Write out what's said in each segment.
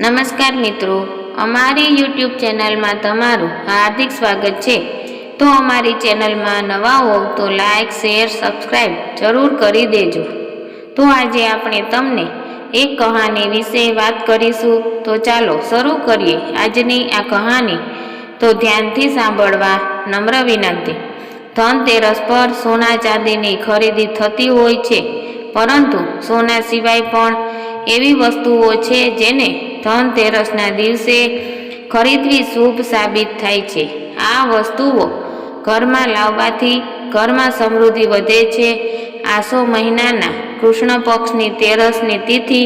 નમસ્કાર મિત્રો, અમારી યુટ્યુબ ચેનલમાં તમારું હાર્દિક સ્વાગત છે. તો અમારી ચેનલમાં નવા હોવ તો લાઈક, શેર સબસ્ક્રાઈબ જરૂર કરી દેજો. તો આજે આપણે તમને એક કહાની વિશે વાત કરીશું. તો ચાલો શરૂ કરીએ આજની આ કહાની. તો ધ્યાનથી સાંભળવા નમ્ર વિનંતી. ધનતેરસ પર સોના ચાંદીની ખરીદી થતી હોય છે. પરંતુ સોના સિવાય પણ એવી વસ્તુઓ છે જેને ધનતેરસના દિવસે ખરીદવી શુભ સાબિત થાય છે. આ વસ્તુઓ ઘરમાં લાવવાથી ઘરમાં સમૃદ્ધિ વધે છે. આસો મહિનાના કૃષ્ણ પક્ષની તેરસની તિથિ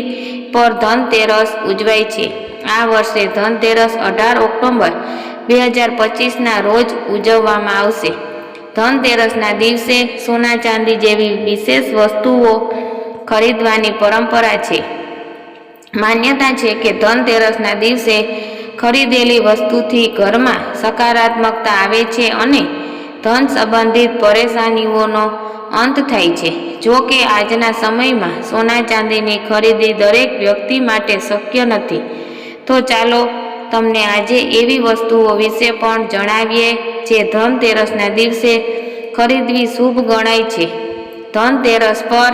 પર ધનતેરસ ઉજવાય છે. આ વર્ષે ધનતેરસ અઢાર ઓક્ટોબર બે હજાર પચીસના રોજ ઉજવવામાં આવશે. ધનતેરસના દિવસે સોના ચાંદી જેવી વિશેષ વસ્તુઓ ખરીદવાની પરંપરા છે. માન્યતા છે કે ધનતેરસના દિવસે ખરીદેલી વસ્તુથી ઘરમાં સકારાત્મકતા આવે છે અને ધન સંબંધિત પરેશાનીઓનો અંત થાય છે. જો કે આજના સમયમાં સોના ચાંદીની ખરીદી દરેક વ્યક્તિ માટે શક્ય નથી. તો ચાલો તમને આજે એવી વસ્તુઓ વિશે પણ જણાવીએ જે ધનતેરસના દિવસે ખરીદવી શુભ ગણાય છે. ધનતેરસ પર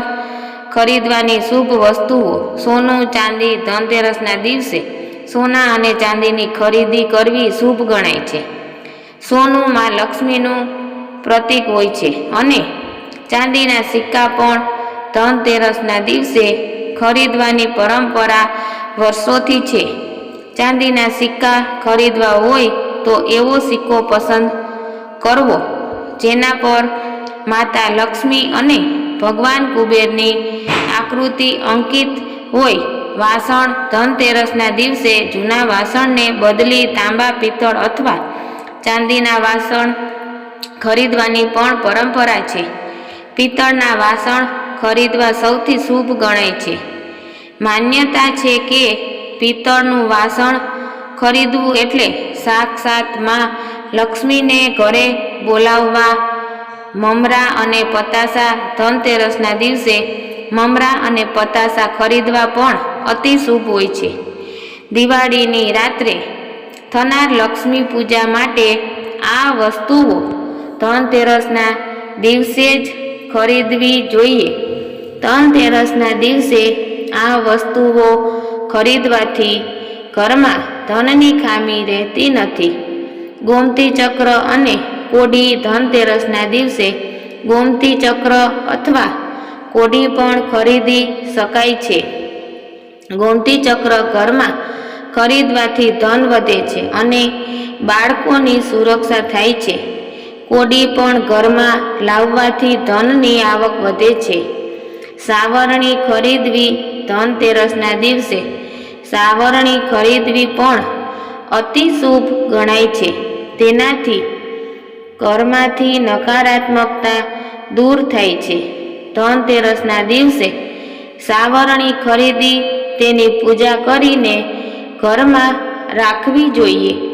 ખરીદવાની શુભ વસ્તુઓ. સોનું, ચાંદી, ધનતેરસના દિવસે સોના અને ચાંદીની ખરીદી કરવી શુભ ગણાય છે. સોનું માં લક્ષ્મીનું પ્રતીક હોય છે અને ચાંદીના સિક્કા પણ ધનતેરસના દિવસે ખરીદવાની પરંપરા વર્ષોથી છે. ચાંદીના સિક્કા ખરીદવા હોય તો એવો સિક્કો પસંદ કરવો, જેના પર માતા લક્ષ્મી અને ભગવાન કુબેરની આકૃતિ અંકિત હોય. વાસણ ધનતેરસના દિવસે જૂના વાસણને બદલી તાંબા, પિત્તળ અથવા ચાંદીના વાસણ ખરીદવાની પણ પરંપરા છે. પિત્તળના વાસણ ખરીદવા સૌથી શુભ ગણાય છે. માન્યતા છે કે પિત્તળનું વાસણ ખરીદવું એટલે સાક્ષાતમાં લક્ષ્મીને ઘરે બોલાવવા મમરા અને પતાસા ધનતેરસના દિવસે મમરા અને પતાસા ખરીદવા પણ અતિ શુભ હોય છે. દિવાળીની રાત્રે થનાર લક્ષ્મી પૂજા માટે આ વસ્તુઓ ધનતેરસના દિવસે જ ખરીદવી જોઈએ. ધનતેરસના દિવસે આ વસ્તુઓ ખરીદવાથી ઘરમાં ધનની ખામી રહેતી નથી. ગોમતી ચક્ર અને કોડી ધનતેરસના દિવસે ગોમતી ચક્ર અથવા કોડી પણ ખરીદી શકાય છે. ગોમતી ચક્ર ઘરમાં ખરીદવાથી ધન વધે છે અને બાળકોની સુરક્ષા થાય છે. કોડી પણ ઘરમાં લાવવાથી ધનની આવક વધે છે. સાવરણી ખરીદવી ધનતેરસના દિવસે સાવરણી ખરીદવી પણ અતિ શુભ ગણાય છે. તેનાથી ઘરમાંથી નકારાત્મકતા દૂર થાય છે. ધનતેરસના દિવસે સાવરણી ખરીદી તેની પૂજા કરીને ઘરમાં રાખવી જોઈએ.